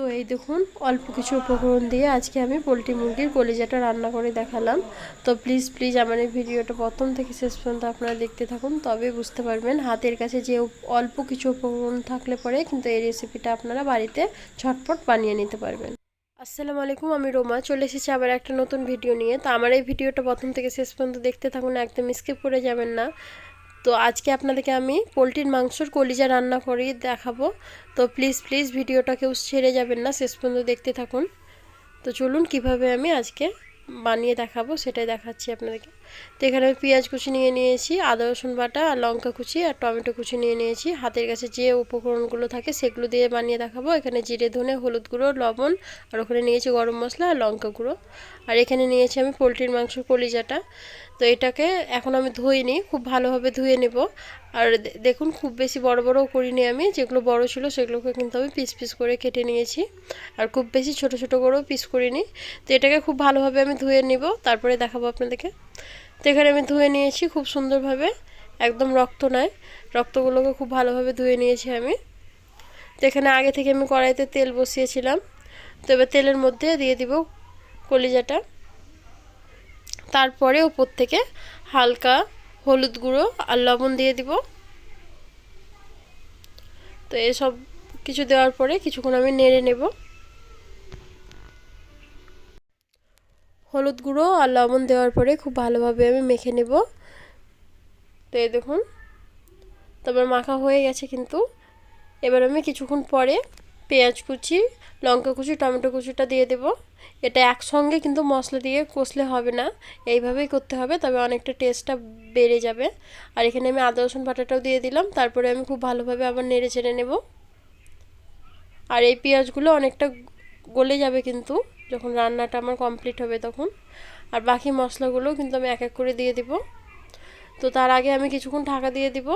তো এই দেখুন, অল্প কিছু উপকরণ দিয়ে আজকে আমি পোলট্রি মুরগির কলিজাটা রান্না করে দেখালাম। তো প্লিজ প্লিজ আমার এই ভিডিওটা প্রথম থেকে শেষ পর্যন্ত আপনারা দেখতে থাকুন, তবে বুঝতে পারবেন হাতের কাছে যে অল্প কিছু উপকরণ থাকলে পরে কিন্তু এই রেসিপিটা আপনারা বাড়িতে ঝটপট বানিয়ে নিতে পারবেন। আসসালামু আলাইকুম, আমি রোমা, চলে এসেছি আবার একটা নতুন ভিডিও নিয়ে। তো আমার এই ভিডিওটা প্রথম থেকে শেষ পর্যন্ত দেখতে থাকুন, একদম স্কিপ করে যাবেন না। তো আজকে আপনাদেরকে আমি পোলট্রির মাংসর কলিজা রান্না করি দেখাবো। তো প্লিজ প্লিজ ভিডিওটা কেউ ছেড়ে যাবেন না, শেষ পর্যন্ত দেখতে থাকুন। তো চলুন কীভাবে আমি আজকে বানিয়ে দেখাবো সেটাই দেখাচ্ছি আপনাদেরকে। তো এখানে আমি পেঁয়াজ কুচি নিয়ে নিয়েছি, আদা, রসুন বাটা আর লঙ্কা কুচি আর টমেটো কুচি নিয়ে নিয়েছি। হাতের কাছে যে উপকরণগুলো থাকে সেগুলো দিয়ে বানিয়ে দেখাবো। এখানে জিরে, ধনে, হলুদ গুঁড়ো, লবণ আর ওখানে নিয়েছি গরম মশলা আর লঙ্কা গুঁড়ো। আর এখানে নিয়েছি আমি পোলট্রির মাংস কলিজাটা। তো এটাকে এখন আমি ধুইনি, খুব ভালোভাবে ধুয়ে নেব। আর দেখুন খুব বেশি বড় বড়ও করিনি আমি, যেগুলো বড় ছিল সেগুলোকে কিন্তু আমি পিস পিস করে কেটে নিয়েছি। আর খুব বেশি ছোট ছোট করেও পিস করিনি। তো এটাকে খুব ভালোভাবে আমি ধুয়ে নিব, তারপরে দেখাবো আপনাদেরকে। তো এখানে আমি ধুয়ে নিয়েছি খুব সুন্দরভাবে, একদম রক্ত নয়, রক্তগুলোকে খুব ভালোভাবে ধুয়ে নিয়েছি আমি। তো এখানে আগে থেকে আমি কড়াইতে তেল বসিয়েছিলাম। তো এবার তেলের মধ্যে দিয়ে দিব কলিজাটা। তারপরে উপর থেকে হালকা হলুদ গুঁড়ো আর লবণ দিয়ে দিব। তো এসব কিছু দেওয়ার পরে কিছুক্ষণ আমি নেড়ে নেব। হলুদ গুঁড়ো আর লবণ দেওয়ার পরে খুব ভালোভাবে আমি মেখে নেব। তো এই দেখুন তারপর মাখা হয়ে গেছে কিন্তু। এবার আমি কিছুক্ষণ পরে পেঁয়াজ কুচি, লঙ্কা কুচি, টমেটো কুচিটা দিয়ে দেব। এটা একসঙ্গে কিন্তু মশলা দিয়ে কষলে হবে না। এইভাবেই করতে হবে, তবে অনেকটা টেস্টটা বেড়ে যাবে। আর এখানে আমি আদা, রসুন বাটাটাও দিয়ে দিলাম। তারপরে আমি খুব ভালোভাবে আবার নেড়ে চেড়ে নেব। আর এই পেঁয়াজগুলো অনেকটা গলে যাবে কিন্তু, যখন রান্নাটা আমার কমপ্লিট হবে তখন। আর বাকি মশলাগুলো কিন্তু আমি এক এক করে দিয়ে দিব। তো তার আগে আমি কিছুক্ষণ ঢাকা দিয়ে দিব।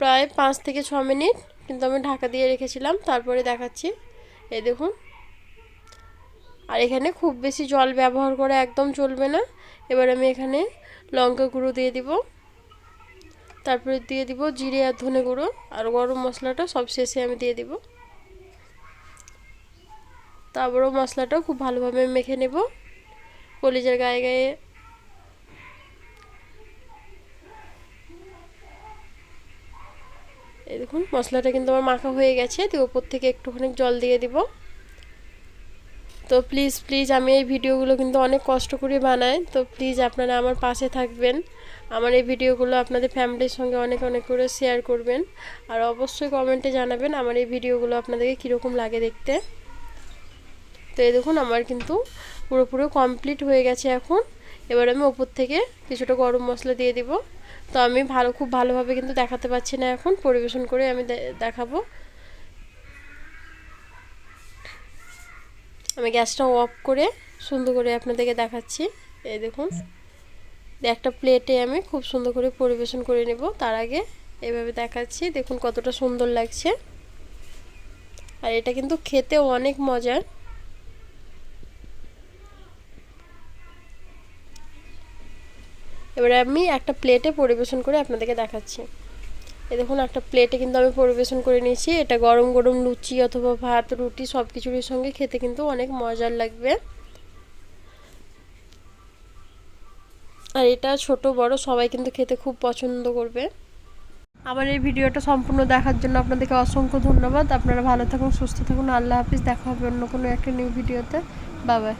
প্রায় পাঁচ থেকে ছ মিনিট। কিন্তু আমি ঢাকা দিয়ে রেখেছিলাম, তারপরে দেখাচ্ছি। এই দেখুন। আর এখানে খুব বেশি জল ব্যবহার করে একদম চলবে না। এবার আমি এখানে লঙ্কা গুঁড়ো দিয়ে দিব। তারপরে দিয়ে দিব জিরে আর ধনে গুঁড়ো। আর গরম মশলাটা সব শেষে আমি দিয়ে দিব। তারপরেও মশলাটা খুব ভালোভাবে মেখে নেব। কলিজার গায়ে গায়ে এই দেখুন, মশলাটা কিন্তু আমার মাখা হয়ে গেছে। তো ওপর থেকে একটুখানি জল দিয়ে দিব। তো প্লিজ প্লিজ আমি এই ভিডিওগুলো কিন্তু অনেক কষ্ট করে বানাই। তো প্লিজ আপনারা আমার পাশে থাকবেন। আমার এই ভিডিওগুলো আপনাদের ফ্যামিলির সঙ্গে অনেক অনেক করে শেয়ার করবেন। আর অবশ্যই কমেন্টে জানাবেন আমার এই ভিডিওগুলো আপনাদেরকে কীরকম লাগে দেখতে। তো এই দেখুন, আমার কিন্তু পুরোপুরো কমপ্লিট হয়ে গেছে এখন। এবার আমি ওপর থেকে কিছুটা গরম মশলা দিয়ে দিব। তো আমি ভালো, খুব ভালোভাবে কিন্তু দেখাতে পাচ্ছি না এখন। পরিবেশন করে আমি দেখাবো। আমি গ্যাসটা অফ করে সুন্দর করে আপনাদেরকে দেখাচ্ছি। এই দেখুন। একটা প্লেটে আমি খুব সুন্দর করে পরিবেশন করে নেব। তার আগে এভাবে দেখাচ্ছি। দেখুন কতটা সুন্দর লাগছে। আর এটা কিন্তু খেতে অনেক মজার। এবারে আমি একটা প্লেটে পরিবেশন করে আপনাদেরকে দেখাচ্ছি। এ দেখুন, একটা প্লেটে কিন্তু আমি পরিবেশন করে নিয়েছি। এটা গরম গরম লুচি অথবা ভাত, রুটি সব কিছুর সঙ্গে খেতে কিন্তু অনেক মজার লাগবে। আর এটা ছোট, বড় সবাই কিন্তু খেতে খুব পছন্দ করবে। আমার এই ভিডিওটা সম্পূর্ণ দেখার জন্য আপনাদেরকে অসংখ্য ধন্যবাদ। আপনারা ভালো থাকুন, সুস্থ থাকুন। আল্লাহ হাফিজ। দেখা হবে অন্য কোনো একটা নিউ ভিডিওতে বাবাই